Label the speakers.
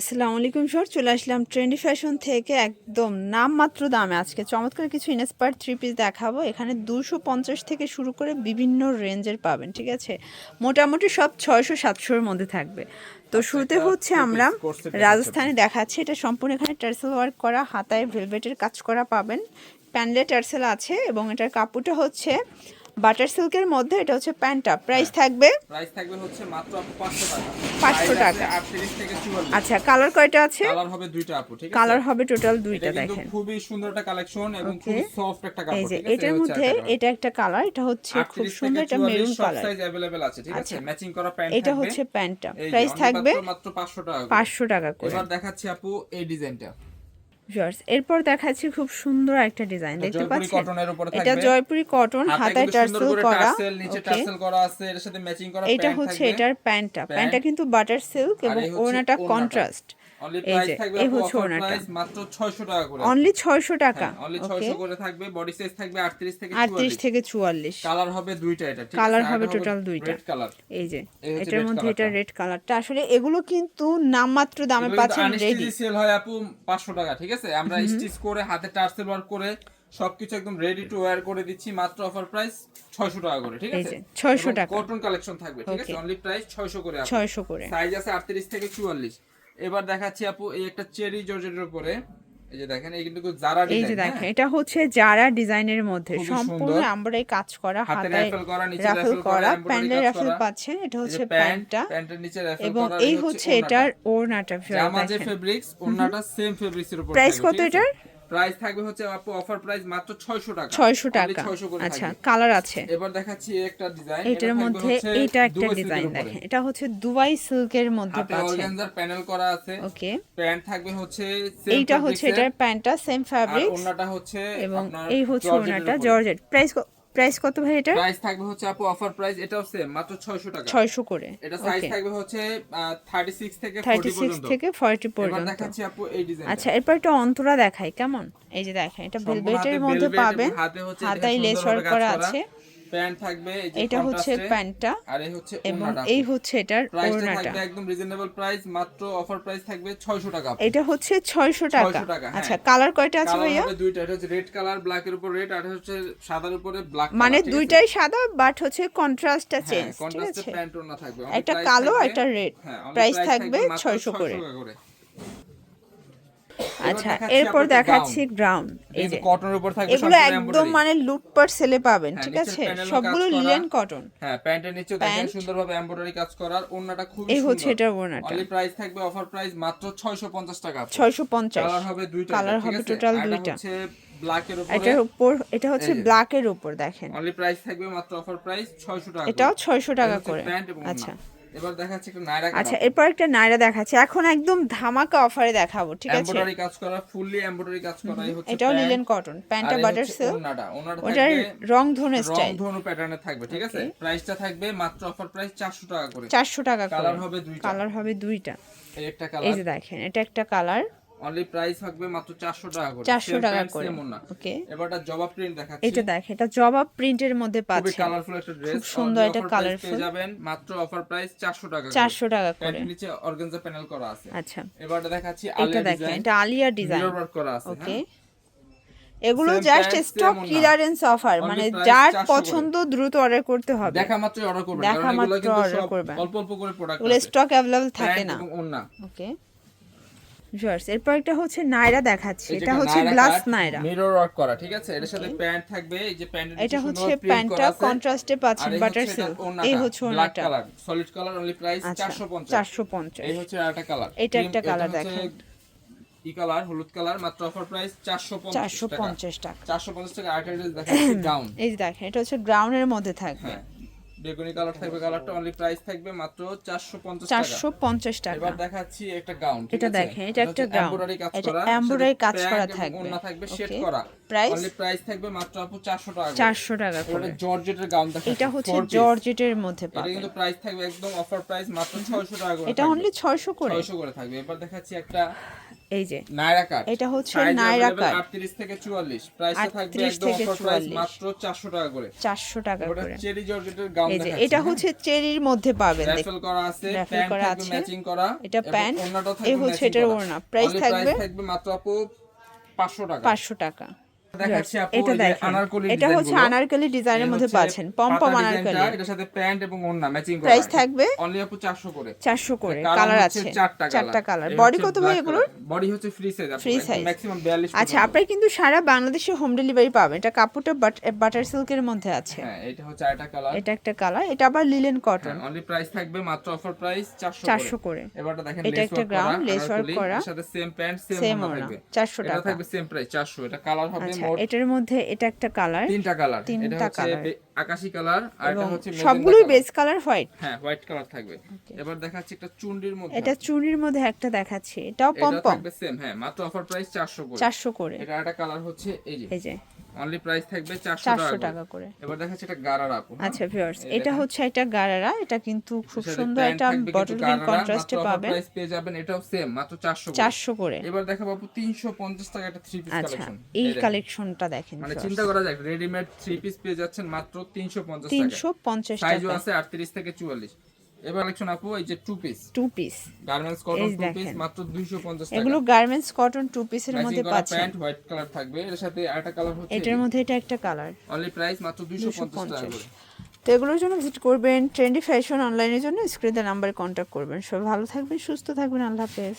Speaker 1: আসসালামু আলাইকুম স্যার চলে আসলাম ট্রেন্ডি ফ্যাশন থেকে একদম নামমাত্র দামে। আজকে চমৎকার কিছু ইনস্পায়ার থ্রি পিস দেখাবো। এখানে দুশো পঞ্চাশ থেকে শুরু করে বিভিন্ন রেঞ্জের পাবেন ঠিক আছে? মোটামুটি সব ছয়শো সাতশোর মধ্যে থাকবে। তো শুরুতে হচ্ছে আমরা রাজস্থানে দেখাচ্ছি। এটা সম্পূর্ণ এখানে টার্সেল ওয়ার্ক করা হাতায় ভেলভেটের কাজ করা পাবেন। প্যান্ডে টার্সেল আছে এবং এটার কাপড়টা হচ্ছে বাটার সিল্কের মধ্যে এটা হচ্ছে প্যান্টটা প্রাইস থাকবে
Speaker 2: প্রাইস থাকবে হচ্ছে মাত্র আপু 500 টাকা
Speaker 1: 500
Speaker 2: Size
Speaker 1: টাকা।
Speaker 2: আছে 38 থেকে 44
Speaker 1: আচ্ছা কালার কয়টা আছে
Speaker 2: কালার হবে দুইটা আপু ঠিক আছে
Speaker 1: কালার হবে টোটাল
Speaker 2: এটা
Speaker 1: দুইটা
Speaker 2: কিন্তু
Speaker 1: দেখেন
Speaker 2: খুবই সুন্দর একটা কালেকশন এবং
Speaker 1: Okay.
Speaker 2: খুবই সফট একটা
Speaker 1: এই
Speaker 2: কাপড়
Speaker 1: যে
Speaker 2: ঠিক আছে
Speaker 1: এটার মধ্যে এটা একটা কালার এটা হচ্ছে খুব সুন্দর একটা মেরুন কালার
Speaker 2: সাইজ अवेलेबल আছে ঠিক আছে
Speaker 1: আচ্ছা।
Speaker 2: ম্যাচিং করা প্যান্ট
Speaker 1: এটা
Speaker 2: থাকবে
Speaker 1: হচ্ছে প্যান্টটা
Speaker 2: এই যে,
Speaker 1: প্রাইস
Speaker 2: only
Speaker 1: থাকবে
Speaker 2: মাত্র- মাত্র 500 টাকা করে।
Speaker 1: পাঁচশো টাকা করে
Speaker 2: এবার দেখাচ্ছি আপু এই ডিজাইনটা
Speaker 1: Viewers, এরপর দেখাচ্ছি খুব সুন্দর একটা ডিজাইন দেখতে পাচ্ছেন? এটা জয়পুরি কটন হাতায় টার্সেল
Speaker 2: করা নিচে টার্সেল করা আছে এর সাথে ম্যাচিং করা
Speaker 1: এটা হচ্ছে এটার প্যান্টটা প্যান্টটা কিন্তু বাটার সিল্ক এবং ওড়নাটা। কন্ট্রাস্ট এই যে, এই হচ্ছে।
Speaker 2: প্রাইস মাত্র 600 টাকা করে।
Speaker 1: অনলি ছয়শো টাকা
Speaker 2: অনলি
Speaker 1: ওকে
Speaker 2: 600 করে থাকবে বডি সাইজ থাকবে 38 থেকে
Speaker 1: আটত্রিশ থেকে চুয়াল্লিশ।
Speaker 2: কালার হবে দুইটা এটা ঠিক
Speaker 1: Colour হবে total দুইটা।
Speaker 2: রেড কালার
Speaker 1: এই যে এটার মধ্যে এটা রেড কালারটা আসলে এগুলো কিন্তু নামমাত্র দামে পাচ্ছেন রেডি
Speaker 2: সেল হয় আপু 500 টাকা ঠিক আছে? আমরা স্টিচ করে হাতে টার্সেল ওয়ার্ক করে সবকিছু একদম রেডি টু ওয়্যার করে দিচ্ছি মাত্র অফার প্রাইস 600 টাকা করে ঠিক আছে?
Speaker 1: যে, 600 টাকা।
Speaker 2: কটন কালেকশন থাকবে ঠিক আছে? অনলি প্রাইস 600 করে আপু।
Speaker 1: ছয়শো করে।
Speaker 2: সাইজ আছে 38 থেকে 44 এবার দেখাচ্ছি আপু এই একটা চেরি জর্জেটের উপরে। এই যে দেখেন এই কিন্তু জারা
Speaker 1: এই যে দেখেন এটা হচ্ছে যারা ডিজাইনের মধ্যে। সম্পূর্ণ। আমরাই কাজ করা
Speaker 2: হাতে র্যাফল করা নিচে
Speaker 1: রাফেল
Speaker 2: করা
Speaker 1: করা প্যান্ডের
Speaker 2: কাজ
Speaker 1: পাচ্ছেন এটা হচ্ছে প্যান্টটা।
Speaker 2: প্যান্টের নিচে রাফেল
Speaker 1: এবং এই হচ্ছে এটার ওড়নাটা
Speaker 2: জামা যে ফেব্রিক্স ওড়নাটা সেম ফেব্রিক্সের উপর প্রাইস
Speaker 1: কত এটার?
Speaker 2: প্রাইস থাকবে হচ্ছে আপু অফার প্রাইস মাত্র 600 টাকা।
Speaker 1: ছয়শো
Speaker 2: Only
Speaker 1: টাকা। আচ্ছা কালার আছে।
Speaker 2: এবার দেখাচ্ছি একটা ডিজাইন
Speaker 1: এটার মধ্যে এটা একটা ডিজাইন দেখেন। এটা হচ্ছে দুবাই সিল্কের মধ্যে পাচ্ছেন।
Speaker 2: অর্গানজার প্যানেল করা আছে।
Speaker 1: ওকে।
Speaker 2: প্যান্ট থাকবে হচ্ছে
Speaker 1: এইটা হচ্ছে এটার প্যান্টটা সেম
Speaker 2: আর
Speaker 1: ফ্যাব্রিক
Speaker 2: ওন্নাটা হচ্ছে
Speaker 1: এবং এই হচ্ছে
Speaker 2: ওন্নাটা
Speaker 1: জর্জেট প্রাইস প্রাইস কত ভাই এটা
Speaker 2: প্রাইস থাকবে হচ্ছে আপু অফার প্রাইস এটাও সেম মাত্র 600 টাকা।
Speaker 1: ছয়শো করে।
Speaker 2: এটা সাইজ থাকবে হচ্ছে 36 থেকে 40 পর্যন্ত।
Speaker 1: 36 থেকে
Speaker 2: 40
Speaker 1: পর্যন্ত।
Speaker 2: এবার দেখাচ্ছি আপু এই ডিজাইন
Speaker 1: আচ্ছা এরপর একটা অন্তরা দেখাই কেমন? এই যে দেখেন এটা ভেলভেটের মধ্যে পাবেন।
Speaker 2: হাতে হচ্ছে
Speaker 1: লেস ওয়ার্ক করা। আছে।
Speaker 2: প্যান্ট থাকবে
Speaker 1: এটা হচ্ছে প্যান্টটা
Speaker 2: আর এই হচ্ছে
Speaker 1: এবং এই হচ্ছে এটার ওড়নাটা।
Speaker 2: থাকবে একদম রিজনেবল প্রাইস মাত্র অফার প্রাইস থাকবে 600 টাকা
Speaker 1: এটা হচ্ছে
Speaker 2: 600 টাকা, হ্যাঁ।
Speaker 1: আচ্ছা কালার কয়টা আছে ভাইয়া?
Speaker 2: দুইটা এটা হচ্ছে রেড কালার ব্ল্যাক এর উপর রেড আর হচ্ছে সাদার উপরে ব্ল্যাক
Speaker 1: মানে দুইটাই সাদা বাট হচ্ছে কন্ট্রাস্টটা
Speaker 2: হ্যাঁ
Speaker 1: চেঞ্জ ঠিক
Speaker 2: কন্ট্রাস্টে
Speaker 1: আছে?
Speaker 2: প্যান্ট ওড়না থাকবে।
Speaker 1: একটা কালো
Speaker 2: থাকবে-
Speaker 1: একটা রেড
Speaker 2: হ্যাঁ,
Speaker 1: প্রাইস থাকবে
Speaker 2: মাত্র
Speaker 1: 600 করে।
Speaker 2: টাকা করে।
Speaker 1: আচ্ছা এরপর দেখাচ্ছি গ্রাউন্ড এই যে
Speaker 2: যে কটনের উপর থাকবে
Speaker 1: এগুলো একদম। মানে লুটপাট সেলে পাবেন
Speaker 2: হ্যাঁ,
Speaker 1: ঠিক আছে? সবগুলো লিলেন কটন
Speaker 2: হ্যাঁ প্যান্টের নিচে দেখেন সুন্দরভাবে এমব্রয়ডারি কাজ করার। ওন্নাটা খুবই
Speaker 1: এই হচ্ছে এটার ওড়নাটা।
Speaker 2: অনলি প্রাইস থাকবে অফার প্রাইস মাত্র 650 টাকা
Speaker 1: ছয়শো পঞ্চাশ।
Speaker 2: কালার হবে দুইটা
Speaker 1: কালার হবে টোটাল দুইটা।
Speaker 2: হচ্ছে ব্ল্যাক এর উপরে।
Speaker 1: এটার উপর এটা হচ্ছে
Speaker 2: এই যে।
Speaker 1: ব্ল্যাকের উপর দেখেন।
Speaker 2: অনলি প্রাইস থাকবে মাত্র অফার প্রাইস 600 টাকা
Speaker 1: এটাও
Speaker 2: করে।
Speaker 1: ছয়শো
Speaker 2: এটা
Speaker 1: টাকা করে। আচ্ছা।
Speaker 2: এবার দেখাচ্ছি একটা নায়রা
Speaker 1: আচ্ছা এরপর একটা নাইরা দেখাচ্ছে। এখন একদম ধামাকা অফারে দেখাবো ঠিক আছে?
Speaker 2: এমব্রয়ডারি কাজ করা ফুললি এমব্রয়ডারি কাজ করা হচ্ছে
Speaker 1: এটাও লিলেন কটন প্যান্টটা বাটার
Speaker 2: সিল
Speaker 1: ওটার রং
Speaker 2: রং
Speaker 1: স্টাইল রং
Speaker 2: ধনু প্যাটার্নে থাকবে ঠিক আছে? প্রাইসটা থাকবে মাত্র অফার প্রাইস 400 টাকা করে।
Speaker 1: চারশো টাকা
Speaker 2: কালার হবে দুইটা।
Speaker 1: কালার হবে দুইটা।
Speaker 2: এই একটা
Speaker 1: এই যে দেখেন এটা একটা কালার
Speaker 2: অনলি প্রাইস থাকবে মাত্র 400 টাকা করে।
Speaker 1: চারশো
Speaker 2: Same
Speaker 1: টাকা করে। ওকে
Speaker 2: এবারটা জবা প্রিন্ট দেখাচ্ছি।
Speaker 1: এটা দেখেন এটা জবাব প্রিন্টের মধ্যে পাচ্ছেন।
Speaker 2: কালারফুল একটা ড্রেস
Speaker 1: খুব সুন্দর এটা কালারফুল
Speaker 2: যাবেন মাত্র অফার প্রাইস 400 টাকা করে।
Speaker 1: চারশো টাকা করে।
Speaker 2: নিচে অর্গানজা প্যানেল করা আছে।
Speaker 1: আচ্ছা।
Speaker 2: এবারটা দেখাচ্ছি আলিয়া ডিজাইন
Speaker 1: এটা আলিয়া ডিজাইন
Speaker 2: মিরর করা আছে
Speaker 1: ওকে
Speaker 2: হ্যাঁ।
Speaker 1: এগুলো জাস্ট স্টক ক্লিয়ারেন্স অফার মানে যার পছন্দ দ্রুত অর্ডার করতে হবে।
Speaker 2: দেখা মাত্র অর্ডার করবেন
Speaker 1: দেখা মাত্র।
Speaker 2: অল্প অল্প করে প্রোডাক্ট
Speaker 1: এগুলো স্টক অ্যাভেলেবল থাকে না। ওকে ভিউয়ার্স এরপর একটা হচ্ছে নাইরা দেখাচ্ছি। এটা হচ্ছে গ্লাস
Speaker 2: মিরর ওয়ার্ক করা ঠিক আছে? এর সাথে প্যান্ট থাকবে এই যে প্যান্টের
Speaker 1: এটা হচ্ছে প্যান্টটা কন্ট্রাস্টে পাচ্ছেন বাটার সিল্ক এই হচ্ছে ওনাটা।
Speaker 2: Colour solid colour only price
Speaker 1: আচ্ছা
Speaker 2: 450
Speaker 1: চারশো পঞ্চাশ।
Speaker 2: এই হচ্ছে আরেকটা কালার
Speaker 1: এটা একটা colour দেখেন।
Speaker 2: ই কালার হলুদ কালার মাত্র অফার প্রাইস 450
Speaker 1: চারশো
Speaker 2: টাকা।
Speaker 1: পঞ্চাশ টাকা
Speaker 2: 450 টাকা গাউন
Speaker 1: এই দেখেন এটা হচ্ছে গ্রাউন্ডের মধ্যে থাকবে।
Speaker 2: হ্যাঁ। বেগুনি কালার থাকবে কালারটা অনলি প্রাইস থাকবে মাত্র 450 টাকা
Speaker 1: চারশো পঞ্চাশ টাকা
Speaker 2: এবার দেখাচ্ছি একটা গাউন
Speaker 1: এটা দেখেন, এটা একটা।
Speaker 2: এমব্রয়ডারি কাজ
Speaker 1: এটা
Speaker 2: করা
Speaker 1: embroidery কাজ করা
Speaker 2: থাকবে। ওন্না থাকবে শেড করা
Speaker 1: Price?
Speaker 2: অনলি প্রাইস থাকবে মাত্র আপু 400 টাকা করে।
Speaker 1: চারশো টাকা
Speaker 2: এটা জর্জেটের গাউন দেখাচ্ছি
Speaker 1: এটা হচ্ছে। জর্জেটের মধ্যে
Speaker 2: এটা কিন্তু প্রাইস থাকবে একদম অফার প্রাইস মাত্র 600 টাকা করে
Speaker 1: এটা অনলি ছয়শো করে
Speaker 2: 600 করে থাকবে এবার দেখাচ্ছি একটা
Speaker 1: এই যে
Speaker 2: নায়রা কাট
Speaker 1: এটা হচ্ছে নায়রা কাট।
Speaker 2: 38 থেকে 44 প্রাইসটা থাকবে একদম অফার প্রাইস মাত্র 400 টাকা করে
Speaker 1: চারশো টাকা
Speaker 2: ওটা
Speaker 1: করে
Speaker 2: চেরি জর্জেটের গাউন
Speaker 1: এই যে এটা? হচ্ছে চেরির মধ্যে পাবেন
Speaker 2: র্যাফেল করা আছে প্যান্ট
Speaker 1: করা আছে।
Speaker 2: ম্যাচিং করা
Speaker 1: এটা প্যান্ট, এই হচ্ছে এটার ওড়না। প্রাইস থাকবে?
Speaker 2: থাকবে মাত্র আপু 500 টাকা
Speaker 1: পাঁচশো টাকা
Speaker 2: দেখাচ্ছি আপু
Speaker 1: এটা
Speaker 2: আনারকলি
Speaker 1: হচ্ছে আনারকলি ডিজাইনের মধ্যে পাচ্ছেন পম্পম আনারকলি।
Speaker 2: এটার সাথে প্যান্ট এবং ওড়না ম্যাচিং করা
Speaker 1: প্রাইস থাকবে
Speaker 2: অনলি আপু 400 করে।
Speaker 1: চারশো করে
Speaker 2: কালার
Speaker 1: আছে
Speaker 2: চারটা
Speaker 1: কালার বডি কত ভাই
Speaker 2: color। বডি হচ্ছে ফ্রি সাইজ
Speaker 1: size।
Speaker 2: ম্যাক্সিমাম 42
Speaker 1: আচ্ছা আপনারা কিন্তু সারা বাংলাদেশে হোম ডেলিভারি পাবেন। এটা কাপড়টা বাটার সিল্কের মধ্যে আছে।
Speaker 2: হ্যাঁ এটা হচ্ছে আরেকটা কালার
Speaker 1: এটা একটা কালার এটা আবার লিলেন কটন
Speaker 2: অনলি প্রাইস থাকবে মাত্র অফার প্রাইস 400
Speaker 1: করে।
Speaker 2: এবারটা দেখেন
Speaker 1: এটা একটা ground, lace work করা।
Speaker 2: সাথে সেম প্যান্ট সেম ওড়না
Speaker 1: ওড়না,
Speaker 2: থাকবে।
Speaker 1: 400
Speaker 2: এটা থাকবে সেম প্রাইস 400 এটা কালার হবে
Speaker 1: আচ্ছা। এটার মধ্যে এটা একটা কালার
Speaker 2: তিনটা কালার
Speaker 1: তিনটা
Speaker 2: কালার। আকাশি কালার আর এটা হচ্ছে
Speaker 1: সবগুলোই। বেস কালার হোয়াইট
Speaker 2: হ্যাঁ হোয়াইট কালার থাকবে। এবার দেখাচ্ছি একটা চুন্ডির মধ্যে।
Speaker 1: এটা চুনরির মধ্যে একটা দেখাচ্ছি। এটাও
Speaker 2: এটা
Speaker 1: পম
Speaker 2: থাকবে সেম হ্যাঁ মাত্র অফার প্রাইস 400 করে।
Speaker 1: চারশো করে।
Speaker 2: এটা একটা কালার হচ্ছে এই যে।
Speaker 1: এই যে।
Speaker 2: অনলি প্রাইস থাকবে 400
Speaker 1: চারশো
Speaker 2: টাকা
Speaker 1: টাকা
Speaker 2: করে। এবার দেখাচ্ছি এটা গারার আপু। হ্যাঁ?
Speaker 1: আচ্ছা ভিউয়ার্স
Speaker 2: এই
Speaker 1: এটা হচ্ছে একটা গারারা এটা কিন্তু খুব সুন্দর
Speaker 2: কিন্তু
Speaker 1: বটল গ্রিন কন্ট্রাস্টে পাবেন।
Speaker 2: price পেয়ে যাবেন এটাও সেম মাত্র 400 করে।
Speaker 1: চারশো করে।
Speaker 2: এবার দেখাবো আপু 350 টাকা একটা থ্রি পিস কালেকশন
Speaker 1: এই কালেকশনটা দেখেন।
Speaker 2: মানে চিন্তা করা যায় রেডিমেড থ্রি পিস পেয়ে যাচ্ছেন মাত্র 350 টাকা।
Speaker 1: তিনশো পঞ্চাশ
Speaker 2: সাইজও আছে 38 থেকে 44 এবার কালেকশন আপু এই যে
Speaker 1: two piece
Speaker 2: two piece
Speaker 1: garments
Speaker 2: cotton two
Speaker 1: piece
Speaker 2: মাত্র 250 টাকা।
Speaker 1: এগুলো গার্মেন্টস কটন টু পিসের মধ্যে
Speaker 2: করা
Speaker 1: পাচ্ছেন।
Speaker 2: প্যান্ট হোয়াইট কালার থাকবে। এর সাথে আরেকটা কালার হচ্ছে
Speaker 1: এটার মধ্যে এটা একটা কালার
Speaker 2: অনলি প্রাইস মাত্র 250 টাকা
Speaker 1: পঞ্চাশ।
Speaker 2: করে
Speaker 1: তো এগুলোর জন্য ভিজিট করবেন। ট্রেন্ডি ফ্যাশন অনলাইনের জন্য স্ক্রিনের নাম্বারে কন্ট্যাক্ট করবেন। সবাই ভালো থাকবেন সুস্থ থাকবেন। আল্লাহ হাফেজ।